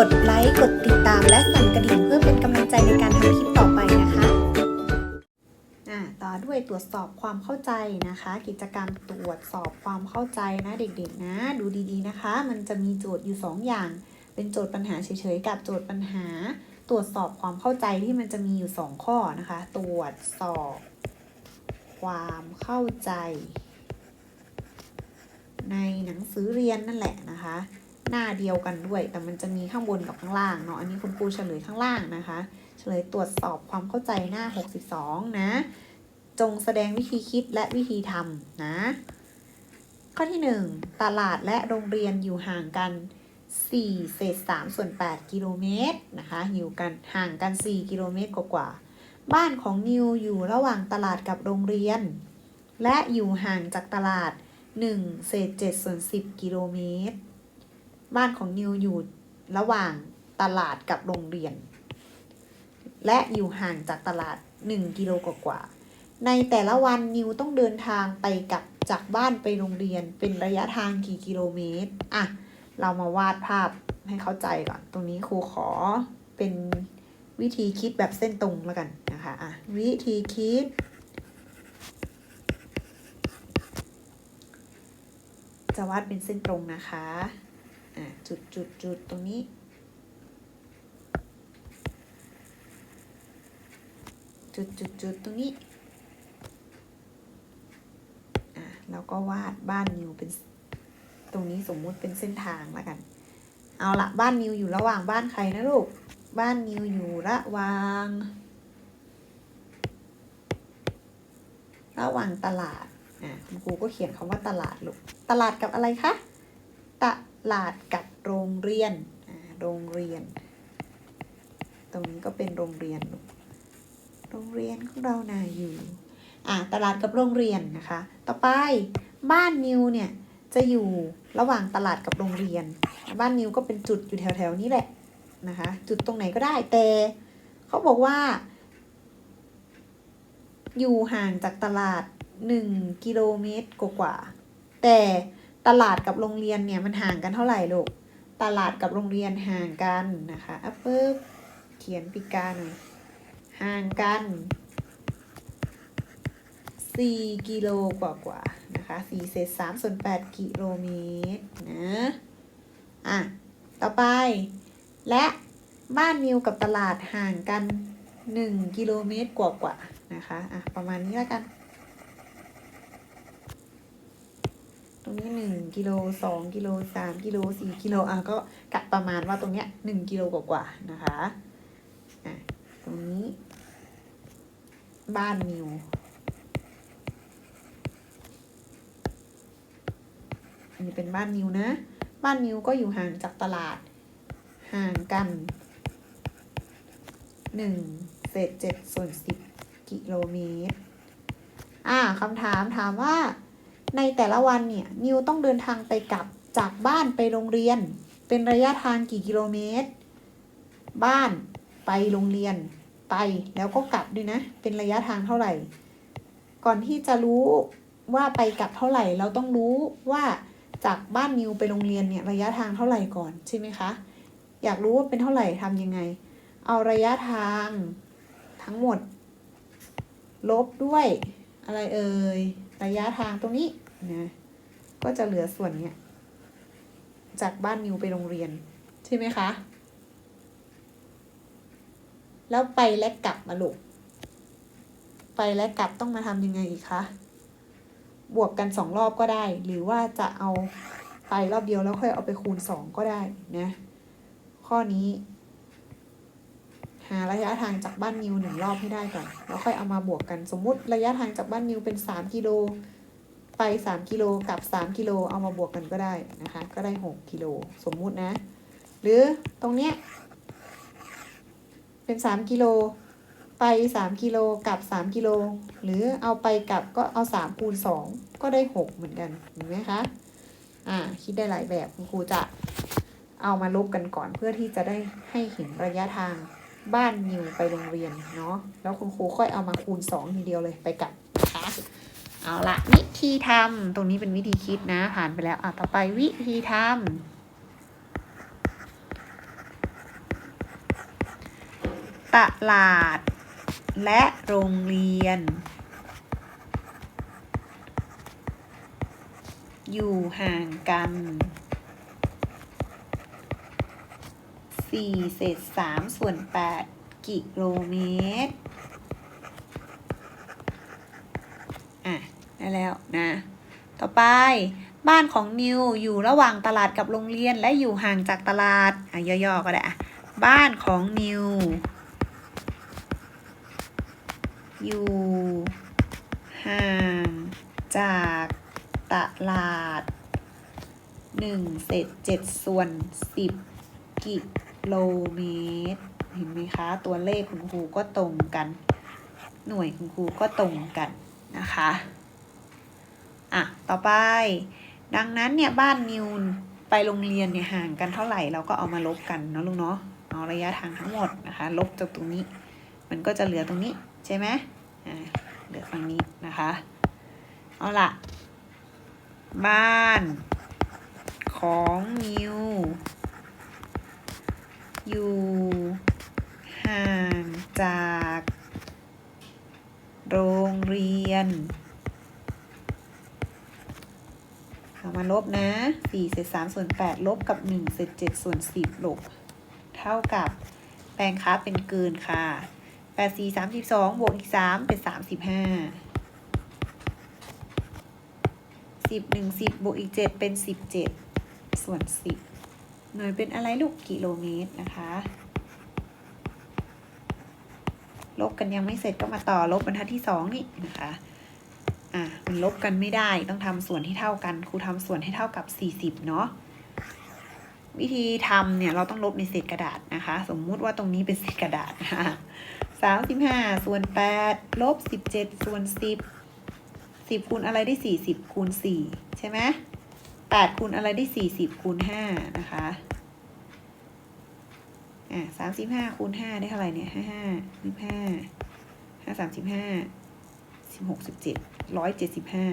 กดไลค์ กดติดตามและสั่นกระดิ่งเพื่อเป็นกำลังใจในการทำคลิปต่อไปนะคะอ่าต่อด้วยตรวจสอบความเข้าใจนะคะ กิจกรรมตรวจสอบความเข้าใจนะเด็กๆนะ ดูดีๆนะคะ มันจะมีโจทย์อยู่ 2 อย่าง เป็นโจทย์ปัญหาเฉยๆ กับโจทย์ปัญหา ตรวจสอบความเข้าใจที่มันจะมีอยู่ 2 ข้อนะคะ ตรวจสอบ ความเข้าใจ ในหนังสือเรียนนั่นแหละนะคะ หน้าเดียวกันด้วย แต่มันจะมีข้างบนกับข้างล่างเนาะอันนี้คุณครูเฉลยข้างล่างนะคะ เฉลยตรวจสอบความเข้าใจหน้า 62 นะ จงแสดงวิธีคิดและวิธีทำนะ ข้อที่ 1 ตลาดและโรงเรียนอยู่ห่างกัน 4 เศษ 3 ส่วน 8 กิโลเมตรนะคะอยู่กันห่างกัน 4 กิโลเมตรกว่าๆบ้านของนิวอยู่ระหว่างตลาดกับโรงเรียน และอยู่ห่างจากตลาด 1 เศษ7ส่วน 10 กิโลเมตร บ้านของนิวอยู่ระหว่างตลาดกับโรงเรียน และอยู่ห่างจากตลาด 1 กิโลกว่าในแต่ละวันนิวต้องเดินทางไปกับจากบ้านไปโรงเรียนเป็นระยะทางกี่กิโลเมตรอะเรามาวาดภาพให้เข้าใจก่อน ตรงนี้ครูขอเป็นวิธีคิดแบบเส้นตรงแล้วกันนะคะอะวิธีคิด จะวาดเป็นเส้นตรงนะคะ อะจุดจุดจุดตรงนี้ จุดจุดจุดตรงนี้อะแล้วก็วาดบ้านนิวเป็นตรงนี้สมมุติเป็นเส้นทางแล้วกัน เอาละบ้านนิวอยู่ระหว่างบ้านใครนะลูก บ้านนิวอยู่ระหว่าง ระหว่างตลาดอะคุณครูก็เขียนคำว่าตลาดลูก ตลาดกับอะไรคะ ตะ ลาดกับโรงเรียน โรงเรียน ตรงนี้ก็เป็นโรงเรียน โรงเรียนของเรานาอยู่ อ่าตลาดกับโรงเรียนนะคะ ต่อไปบ้านนิวเนี่ยจะอยู่ระหว่างตลาดกับโรงเรียน บ้านนิวก็เป็นจุดอยู่แถวๆนี้แหละนะคะ จุดตรงไหนก็ได้แต่เขาบอกว่า อยู่ห่างจากตลาด 1 กิโลเมตรกว่าแต่ ตลาดกับโรงเรียนเนี่ยมันห่างกันเท่าไหร่ลูก ตลาดกับโรงเรียนห่างกันนะคะอะปึ๊บเขียนปีกาหน่อย ห่างกัน4กิโลกว่ากว่านะคะ4เศษ3ส่วน8กิโลเมตรนะ อะ ต่อไป และบ้านนิวกับตลาดห่างกัน1กิโลเมตรกว่ากว่านะคะ อะ ประมาณนี้แล้วกัน ตรงนี้1กิโล2กิโล3กิโล4กิโลอะก็กะประมาณว่าตรงเนี้ย1กิโลกว่าๆนะคะอะตรงนี้ บ้านนิวอันนี้เป็นบ้านนิวนะ บ้านนิวก็อยู่ห่างจากตลาด ห่างกันหนึ่งเศษเจ็ดส่วนสิบกิโลเมตร อ่าคำถามถามว่า ในแต่ละวันเนี่ยนิวต้องเดินทางไปกลับจากบ้านไปโรงเรียน เป็นระยะทางกี่กิโลเมตร บ้านไปโรงเรียนไปแล้วก็กลับด้วยนะ เป็นระยะทางเท่าไหร่ ก่อนที่จะรู้ว่าไปกลับเท่าไหร่ เราต้องรู้ว่าจากบ้านนิวไปโรงเรียนเนี่ยระยะทางเท่าไหร่ก่อนใช่ไหมคะ อยากรู้ว่าเป็นเท่าไหร่ทำยังไง เอาระยะทางทั้งหมด ลบด้วยอะไรเอ่ยระยะทางตรงนี้ นะก็จะเหลือส่วนเนี้ยจากบ้านนิวไปโรงเรียน ใช่ไหมคะ แล้วไปและกลับมาลูกไปและกลับต้องมาทำยังไงอีกคะบวกกันสองรอบก็ได้ หรือว่าจะเอาไปรอบเดียวแล้วค่อยเอาไปคูณสองก็ได้นะข้อนี้ หาระยะทางจากบ้านนิวหนึ่งรอบให้ได้ก่อนแล้วค่อยเอามาบวกกันสมมุติระยะทางจากบ้านนิวเป็นสามกิโล ไปสามกิโลกับสามกิโลเอามาบวกกันก็ได้นะคะ ก็ได้หกกิโลสมมุตินะ หรือตรงเนี้ยเป็นสามกิโลไปสามกิโลกับสามกิโลหรือเอาไปกลับก็เอาสามคูณสองก็ได้หกเหมือนกันเห็นไหมคะอ่าคิดได้หลายแบบคุณครูจะเอามาลบกันก่อนเพื่อที่จะได้ให้เห็นระยะทางบ้านนิวไปโรงเรียนเนาะแล้วคุณครูค่อยเอามาคูณสองทีเดียวเลยไปกลับ เอาละวิธีทำตรงนี้เป็นวิธีคิดนะผ่านไปแล้วอะต่อไปวิธีทำตลาด และโรงเรียน อยู่ห่างกัน4เศษ3ส่วน 8 กิโลเมตร อะ ได้แล้วนะ ต่อไปบ้านของนิวอยู่ระหว่างตลาดกับโรงเรียนและอยู่ห่างจากตลาดอะย่อๆก็ได้อะบ้านของนิว อยู่ห่างจากตลาดหนึ่งเศษเจ็ดส่วนสิบกิโลเมตร เห็นไหมคะ ตัวเลขคุณครูก็ตรงกัน หน่วยคุณครูก็ตรงกันนะคะ อะ ต่อไป ดังนั้นเนี่ยบ้านนิวไปโรงเรียนเนี่ยห่างกันเท่าไหร่เราก็เอามาลบกันเนาะลูกเนาะเอาระยะทางทั้งหมดนะคะ ลบจากตรงนี้ มันก็จะเหลือตรงนี้ใช่ไหมอ่าเหลือฝั่งนี้นะคะ เอาละบ้านของนิวอยู่ห่างจาก โรงเรียน เอามาลบนะ4เศษ3ส่วน8ลบกับ1เศษ7ส่วน10ลบเท่ากับแปลงค้าเป็นเกินค่ะ8 4 32บวกอีก 3 เป็น 35 10 1 10บวกอีก 7 เป็น 17 ส่วน 10 หน่วยเป็นอะไรลูกกิโลเมตรนะคะ ลบกันยังไม่เสร็จก็มาต่อลบบรรทัดที่ 2 นี่นะคะ อะมันลบกันไม่ได้ต้องทำส่วนที่เท่ากัน ครูทำส่วนให้เท่ากับ 40 เนาะวิธีทำเนี่ยเราต้องลบในเศษกระดาษนะคะ สมมุติว่าตรงนี้เป็นเศษกระดาษนะคะสามสิบห้าส่วนแปดลบสิบเจ็ดส่วนสิบสิบคูณอะไรได้สี่สิบคูณสี่ใช่ไหมแปดคูณอะไรได้สี่สิบคูณห้านะคะอะสามสิบห้าคูณห้าได้เท่าไหร่เนี่ยห้าห้าสิบห้าห้าสามสิบห้า สิบหกสิบเจ็ดร้อยเจ็ดสิบห้า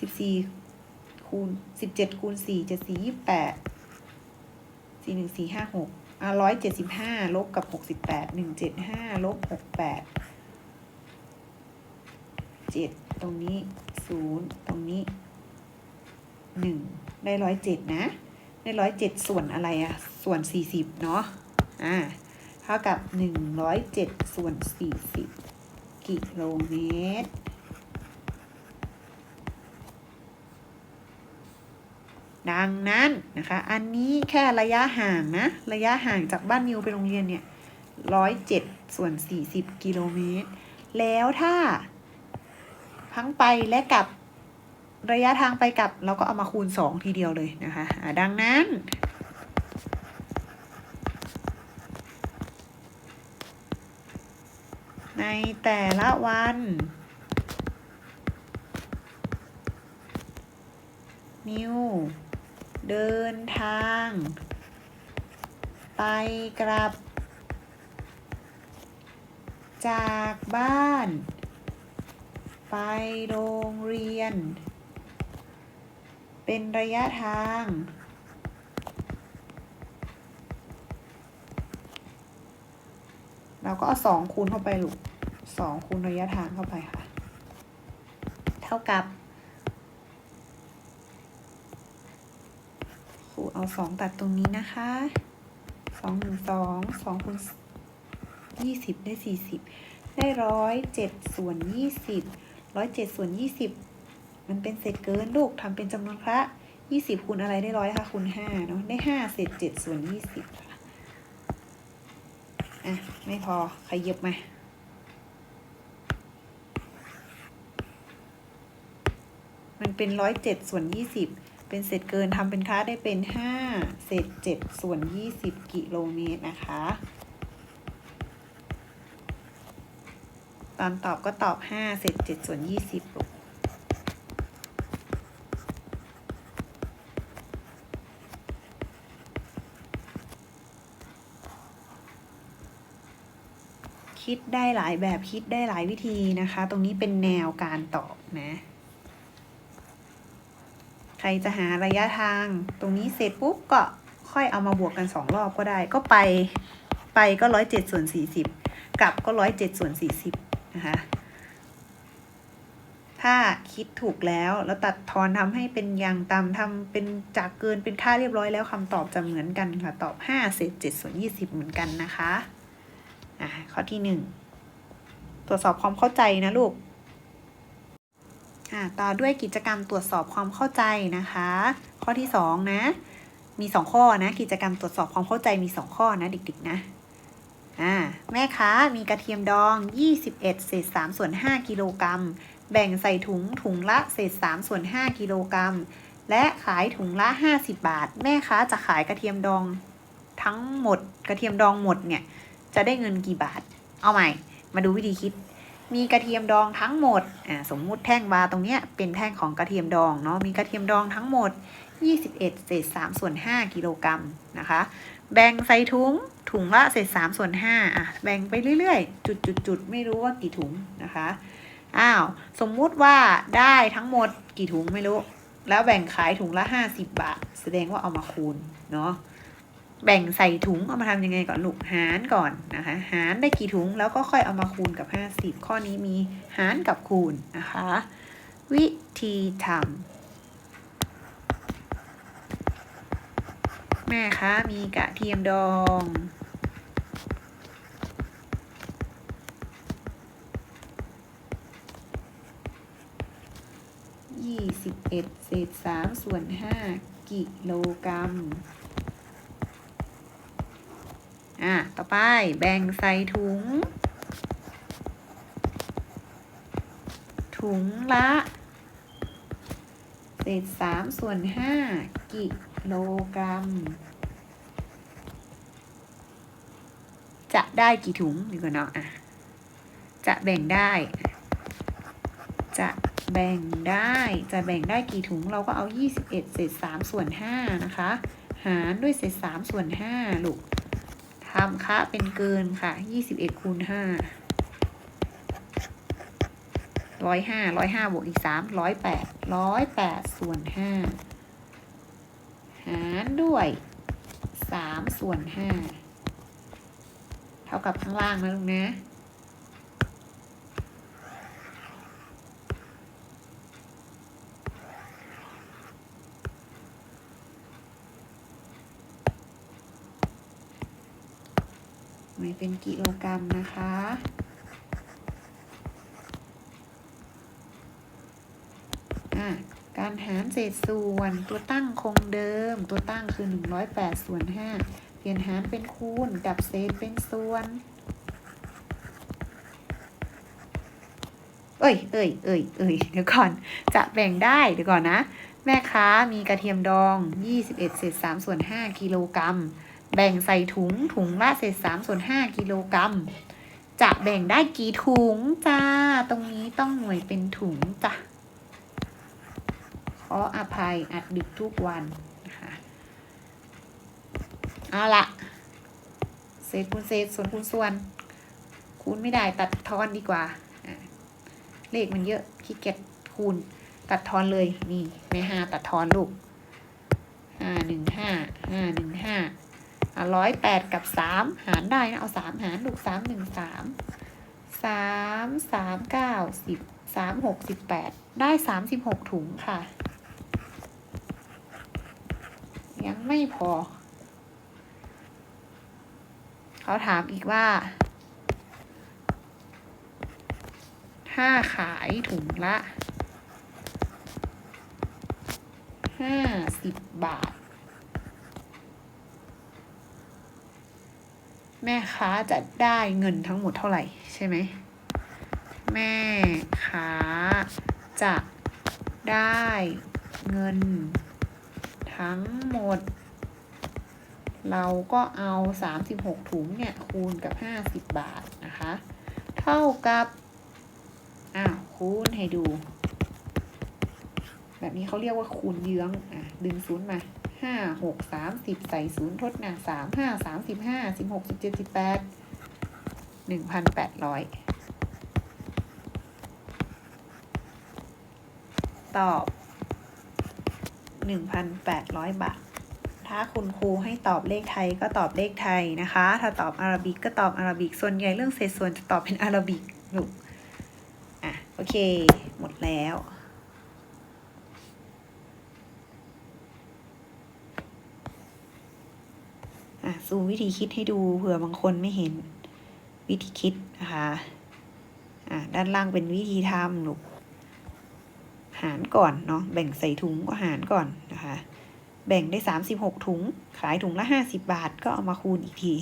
สิบสี่คูณสิบเจ็ดคูณสี่เจ็ดสี่ยี่แปดสี่หนึ่งสี่ห้าหกอะร้อยเจ็ดสิบห้าลบกับหกสิบแปดหนึ่งเจ็ดห้าลบหกแปดเจ็ดตรงนี้ศูนย์ตรงนี้หนึ่งได้ร้อยเจ็ดนะ ได้ร้อยเจ็ดส่วนอะไรอะส่วนสี่สิบเนาะอ่าเท่ากับหนึ่งร้อยเจ็ดส่วนสี่สิบ กิโลเมตร ดังนั้นนะคะ อันนี้แค่ระยะห่างนะ ระยะห่างจากบ้านนิวไปโรงเรียนเนี่ยร้อยเจ็ดส่วนสี่สิบกิโลเมตร แล้วถ้า ทั้งไปและกลับระยะทางไปกลับเราก็เอามาคูณสองทีเดียวเลยนะคะะดังนั้น ในแต่ละวัน นิว เดินทาง ไปกลับ จากบ้าน ไปโรงเรียน เป็นระยะทาง เราก็เอาสองคูณเข้าไปลูกสองคูณระยะทางเข้าไปค่ะ เท่ากับครูเอาสองตัดตรงนี้นะคะสองหนึ่งสองสองคูณยี่สิบได้สี่สิบได้ร้อยเจ็ดส่วนยี่สิบร้อยเจ็ดส่วนยี่สิบมันเป็นเศษเกินลูกทำเป็นจำนวนพระยี่สิบคูณอะไรได้ร้อยค่ะคูณห้าเนาะได้ห้าเศษเจ็ดส่วนยี่สิบค่ะ อะ ไม่พอขยับมา มันเป็นร้อยเจ็ดส่วนยี่สิบเป็นเศษเกินทำเป็นค่าได้เป็น5เศษ7ส่วน20กิโลเมตรนะคะ ตอนตอบก็ตอบ5เศษ7ส่วน20ลูก คิดได้หลายแบบคิดได้หลายวิธีนะคะ ตรงนี้เป็นแนวการตอบนะ ใครจะหาระยะทาง ตรงนี้เสร็จปุ๊บก็ค่อยเอามาบวกกันสองรอบก็ได้ ก็ไปไปก็ร้อยเจ็ดส่วนสี่สิบกลับก็ร้อยเจ็ดส่วนสี่สิบนะคะถ้าคิดถูกแล้วแล้วตัดทอนทำให้เป็นอย่างต่ำทำเป็นจากเกินเป็นค่าเรียบร้อยแล้วคำตอบจะเหมือนกันค่ะ ตอบห้าเศษเจ็ดส่วนยี่สิบเหมือนกันนะคะ อะข้อที่หนึ่งตรวจสอบความเข้าใจนะลูกอะต่อด้วยกิจกรรมตรวจสอบความเข้าใจนะคะ ข้อที่สองนะ มีสองข้อนะ กิจกรรมตรวจสอบความเข้าใจมีสองข้อนะเด็กๆนะอ่าแม่ค้ามีกระเทียมดอง 21เศษ3ส่วน5กิโลกรัม แบ่งใส่ถุงถุงละเศษ3ส่วน5กิโลกรัม และขายถุงละ 50 บาท แม่ค้าจะขายกระเทียมดองทั้งหมดกระเทียมดองหมดเนี่ย จะได้เงินกี่บาท เอาใหม่ มาดูวิธีคิด มีกระเทียมดองทั้งหมดอ่าสมมุติแท่งบาร์ตรงเนี้ยเป็นแท่งของกระเทียมดองเนาะมีกระเทียมดองทั้งหมด 21เศษ3ส่วน5กิโลกรัมนะคะ แบ่งใส่ถุงถุงละเศษ3ส่วน5อะแบ่งไปเรื่อยๆ จุดจุดจุดไม่รู้ว่ากี่ถุงนะคะอ้าวสมมุติว่าได้ทั้งหมดกี่ถุงไม่รู้ แล้วแบ่งขายถุงละ 50 บาท แสดงว่าเอามาคูณเนาะ แบ่งใส่ถุงเอามาทำยังไงก่อนลูกหารก่อนนะคะหารได้กี่ถุงแล้วก็ค่อยเอามาคูณกับ 50 ข้อนี้มีหารกับคูณนะคะ วิธีทำแม่คะมีกระเทียมดองยี่สิบเอ็ดเศษสามส่วนห้ากิโลกรัม อะต่อไปแบ่งใส่ถุง ถุงละเศษสามส่วนห้ากิโลกรัม จะได้กี่ถุงดีกว่าเนาะอะจะแบ่งได้ จะแบ่งได้ จะแบ่งได้กี่ถุงเราก็เอา 21เศษ3ส่วน5นะคะ หารด้วยเศษ3ส่วน5ลูก ทำค่าเป็นเกินค่ะยี่สิบเอ็ดคูณห้าร้อยห้าร้อยห้าบวกอีกสามร้อยแปดร้อยแปดส่วนห้าหารด้วยสามส่วนห้าเท่ากับข้างล่างนะลูกนะ ไม่เป็นกิโลกรัมนะคะอะการหารเศษส่วนตัวตั้งคงเดิม ตัวตั้งคือ 108 ส่วน 5 เปลี่ยนหารเป็นคูณกับเศษเป็นส่วน เอ้ยเอ้ยเอ้ยเอ้ยเดี๋ยวก่อน จะแบ่งได้เดี๋ยวก่อนนะ แม่ค้ามีกระเทียมดอง 21 เศษ3ส่วน 5 กิโลกรัม แบ่งใส่ถุงถุงละเศษ3ส่วน5กิโลกรัมจะแบ่งได้กี่ถุงจ้า ตรงนี้ต้องหน่วยเป็นถุงจ้ะขออภัยอัดดึกทุกวันนะคะเอาละเศษคูณเศษส่วนคูณส่วน คูณไม่ได้ตัดทอนดีกว่า เลขมันเยอะขี้เกียจคูณตัดทอนเลยนี่ไม่ห้าตัดทอนลูกห้าหนึ่งห้าห้าหนึ่งห้า ร้อยแปดกับสามหารได้นะ เอาสามหารลูกสามหนึ่งสามสามสามเก้าสิบสามหกสิบแปดได้สามสิบหกถุงค่ะ ยังไม่พอ เขาถามอีกว่า ถ้าขายถุงละห้าสิบบาท แม่ค้าจะได้เงินทั้งหมดเท่าไหร่ใช่ไหมแม่ค้าจะได้เงิน ทั้งหมด เราก็เอา 36 ถุงเนี่ยคูณกับ 50 บาทนะคะ เท่ากับอ้าวคูณให้ดู แบบนี้เขาเรียกว่าคูณเยื้องอะดึงศูนย์มา ห้าหกสามสิบใส่ศูนย์ทดหนาสามห้าสามสิบห้าสิบหกสิบเจ็ดสิบแปดหนึ่งพันแปดร้อยตอบ1,800บาท ถ้าคุณครูให้ตอบเลขไทยก็ตอบเลขไทยนะคะ ถ้าตอบอาราบิกก็ตอบอาราบิก ส่วนใหญ่เรื่องเศษส่วนจะตอบเป็นอาราบิกลูกอะ โอเค หมดแล้ว อะ ซูมวิธีคิดให้ดูเผื่อบางคนไม่เห็นวิธีคิดนะคะอะด้านล่างเป็นวิธีทำลูกหารก่อนเนาะแบ่งใส่ถุงก็หารก่อนนะคะ แบ่งได้สามสิบหกถุง ขายถุงละห้าสิบบาทก็เอามาคูณอีกที